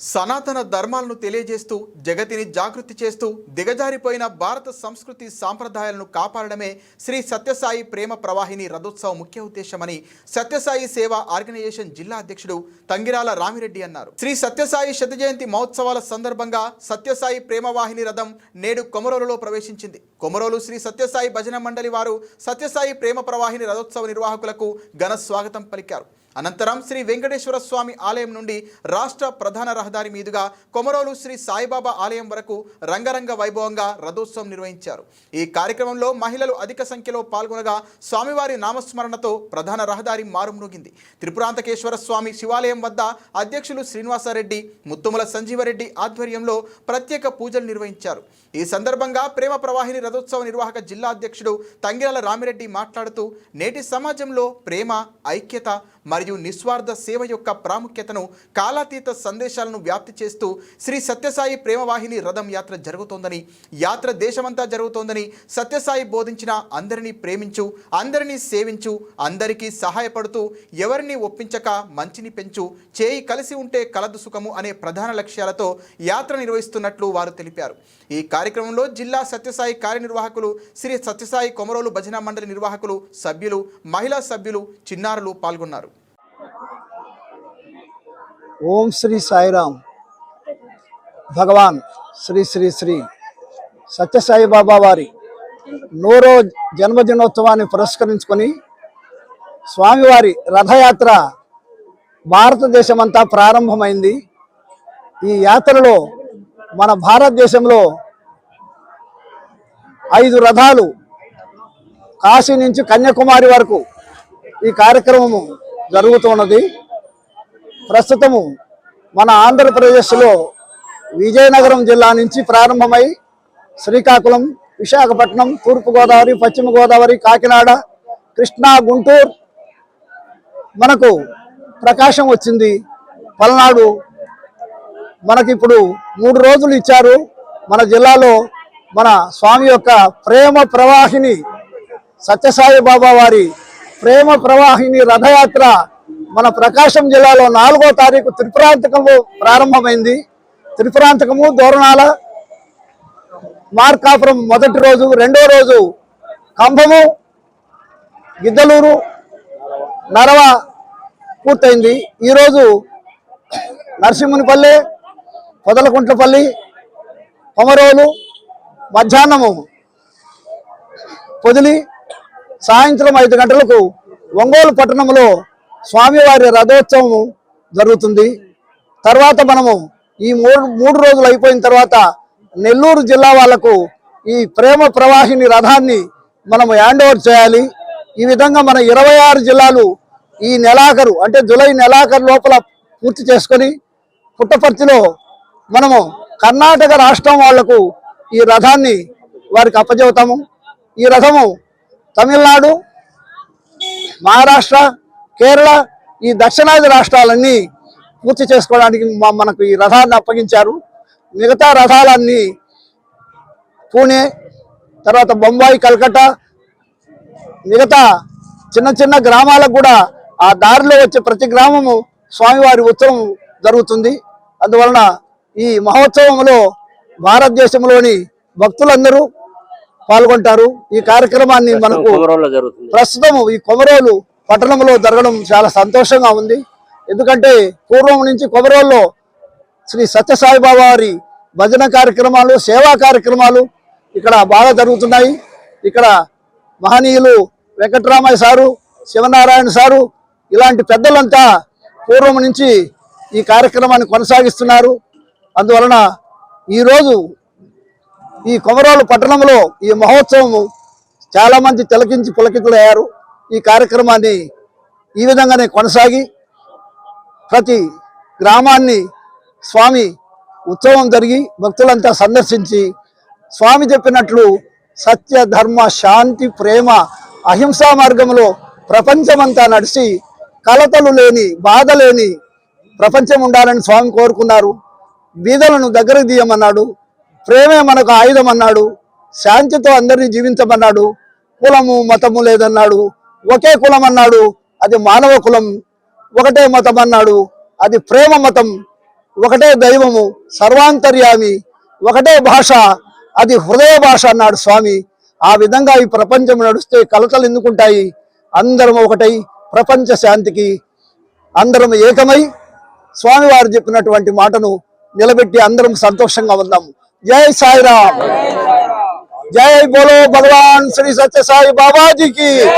సనాతన ధర్మాలను తెలియజేస్తూ జగతిని జాగృతి చేస్తూ దిగజారిపోయిన భారత సంస్కృతి సాంప్రదాయాలను కాపాడడమే శ్రీ సత్యసాయి ప్రేమ ప్రవాహిని రథోత్సవం ముఖ్య ఉద్దేశమని సత్యసాయి సేవా ఆర్గనైజేషన్ జిల్లా అధ్యక్షుడు తంగిరాల రామిరెడ్డి అన్నారు. శ్రీ సత్యసాయి శత జయంతి మహోత్సవాల సందర్భంగా సత్యసాయి ప్రేమవాహిని రథం నేడు కొమరోలులో ప్రవేశించింది. కొమరోలు శ్రీ సత్యసాయి భజన మండలి వారు సత్యసాయి ప్రేమ ప్రవాహిని రథోత్సవ నిర్వాహకులకు ఘన స్వాగతం పలికారు. అనంతరం శ్రీ వెంకటేశ్వర స్వామి ఆలయం నుండి రాష్ట్ర ప్రధాన రహదారి మీదుగా కొమరోలు శ్రీ సాయిబాబా ఆలయం వరకు రంగరంగ వైభవంగా రథోత్సవం నిర్వహించారు. ఈ కార్యక్రమంలో మహిళలు అధిక సంఖ్యలో పాల్గొనగా స్వామివారి నామస్మరణతో ప్రధాన రహదారి మారుమ్రోగింది త్రిపురాంతకేశ్వర స్వామి శివాలయం వద్ద అధ్యక్షులు శ్రీనివాసారెడ్డి ముత్తుముల సంజీవరెడ్డి ఆధ్వర్యంలో ప్రత్యేక పూజలు నిర్వహించారు. ఈ సందర్భంగా ప్రేమ ప్రవాహిని రథోత్సవ నిర్వాహక జిల్లా అధ్యక్షుడు తంగిరాల రామిరెడ్డి మాట్లాడుతూ నేటి సమాజంలో ప్రేమ ఐక్యత మరియు నిస్వార్థ సేవ యొక్క ప్రాముఖ్యతను కాలాతీత సందేశాలను వ్యాప్తి చేస్తూ శ్రీ సత్యసాయి ప్రేమవాహిని రథం యాత్ర జరుగుతోందని యాత్ర దేశమంతా జరుగుతోందని సత్యసాయి బోధించిన అందరినీ ప్రేమించు అందరినీ సేవించు అందరికీ సహాయపడుతూ ఎవరిని ఒప్పించక మంచిని పెంచు చేయి కలిసి ఉంటే కలదు సుఖము అనే ప్రధాన లక్ష్యాలతో యాత్ర నిర్వహిస్తున్నట్లు వారు తెలిపారు. ఈ కార్యక్రమంలో జిల్లా సత్యసాయి కార్యనిర్వాహకులు శ్రీ సత్యసాయి కొమరోలు భజన మండలి నిర్వాహకులు సభ్యులు మహిళా సభ్యులు చిన్నారులు పాల్గొన్నారు. ఓం శ్రీ సాయిరామ్. భగవాన్ శ్రీ శ్రీ శ్రీ సత్యసాయి బాబా వారి నూరో జన్మదినోత్సవాన్ని పురస్కరించుకొని స్వామివారి రథయాత్ర భారతదేశమంతా ప్రారంభమైంది. ఈ యాత్రలో మన భారతదేశంలో ఐదు రథాలు కాశీ నుంచి కన్యాకుమారి వరకు ఈ కార్యక్రమము జరుగుతున్నది. ప్రస్తుతము మన ఆంధ్రప్రదేశ్లో విజయనగరం జిల్లా నుంచి ప్రారంభమై శ్రీకాకుళం విశాఖపట్నం తూర్పుగోదావరి పశ్చిమ గోదావరి కాకినాడ కృష్ణా గుంటూరు మనకు ప్రకాశం వచ్చింది. పల్నాడు మనకిప్పుడు మూడు రోజులు ఇచ్చారు. మన జిల్లాలో మన స్వామి యొక్క ప్రేమ ప్రవాహిని సత్యసాయి బాబా వారి ప్రేమ ప్రవాహిని రథయాత్ర మన ప్రకాశం జిల్లాలో నాలుగో తారీఖు త్రిపురాంతకము ప్రారంభమైంది. త్రిపురాంతకము దోరణాల మార్కాపురం మొదటి రోజు రెండో రోజు కంభము గిద్దలూరు నరవ పూర్తయింది. ఈరోజు నరసింహునిపల్లి పొదలకుంట్లపల్లి కొమరోలు మధ్యాహ్నము పొదిలి సాయంత్రం ఐదు గంటలకు ఒంగోలు పట్టణంలో స్వామివారి రథోత్సవం జరుగుతుంది. తర్వాత మనము ఈ మూడు మూడు రోజులు అయిపోయిన తర్వాత నెల్లూరు జిల్లా వాళ్ళకు ఈ ప్రేమ ప్రవాహిని రథాన్ని మనం హ్యాండ్ ఓవర్ చేయాలి. ఈ విధంగా మన ఇరవై ఆరు జిల్లాలు ఈ నెలాఖరు అంటే జూలై నెలాఖరు లోపల పూర్తి చేసుకొని పుట్టపర్తిలో మనము కర్ణాటక రాష్ట్రం వాళ్ళకు ఈ రథాన్ని వారికి అప్పచెబుతాము ఈ రథము తమిళనాడు మహారాష్ట్ర కేరళ ఈ దక్షిణాది రాష్ట్రాలన్నీ పూర్తి చేసుకోవడానికి మనకు ఈ రథాన్ని అప్పగించారు. మిగతా రథాలన్నీ పూణే తర్వాత బొంబాయి కల్కట్టా మిగతా చిన్న చిన్న గ్రామాలకు కూడా ఆ దారిలో వచ్చే ప్రతి గ్రామము స్వామివారి ఉత్సవం జరుగుతుంది. అందువలన ఈ మహోత్సవంలో భారతదేశంలోని భక్తులందరూ పాల్గొంటారు. ఈ కార్యక్రమాన్ని మనకు ప్రస్తుతం ఈ కొమరోలు పట్టణంలో జరగడం చాలా సంతోషంగా ఉంది. ఎందుకంటే పూర్వం నుంచి కొమరోల్లో శ్రీ సత్యసాయిబాబా వారి భజన కార్యక్రమాలు సేవా కార్యక్రమాలు ఇక్కడ బాగా జరుగుతున్నాయి. ఇక్కడ మహనీయులు వెంకటరామయ్య సారు శివనారాయణ సారు ఇలాంటి పెద్దలంతా పూర్వం నుంచి ఈ కార్యక్రమాన్ని కొనసాగిస్తున్నారు. అందువలన ఈరోజు ఈ కొమరోలు పట్టణంలో ఈ మహోత్సవము చాలామంది తిలకించి పులకితులయ్యారు. ఈ కార్యక్రమాన్ని ఈ విధంగానే కొనసాగి ప్రతి గ్రామాన్ని స్వామి ఉత్సవం జరిగి భక్తులంతా సందర్శించి స్వామి చెప్పినట్లు సత్య ధర్మ శాంతి ప్రేమ అహింసా మార్గంలో ప్రపంచమంతా నడిచి కలతలు లేని బాధ లేని ప్రపంచం ఉండాలని స్వామి కోరుకున్నారు. బీదలను దగ్గరకు తీయమన్నాడు. ప్రేమే మనకు ఆయుధం అన్నాడు శాంతితో అందరినీ జీవించమన్నాడు. కులము మతము లేదన్నాడు. ఒకే కులం అన్నాడు అది మానవ కులం. ఒకటే మతం అన్నాడు అది ప్రేమ మతం. ఒకటే దైవము సర్వాంతర్యామి. ఒకటే భాష అది హృదయ భాష అన్నాడు స్వామి. ఆ విధంగా ఈ ప్రపంచం నడుస్తే కలతలు ఎందుకుంటాయి? అందరం ఒకటై ప్రపంచ శాంతికి అందరం ఏకమై. స్వామివారు చెప్పినటువంటి మాటను నిలబెట్టి అందరం సంతోషంగా ఉందాం. జై సాయిరామ్. జై బోలో భగవాన్ శ్రీ సత్య సాయి బాబాజీకి.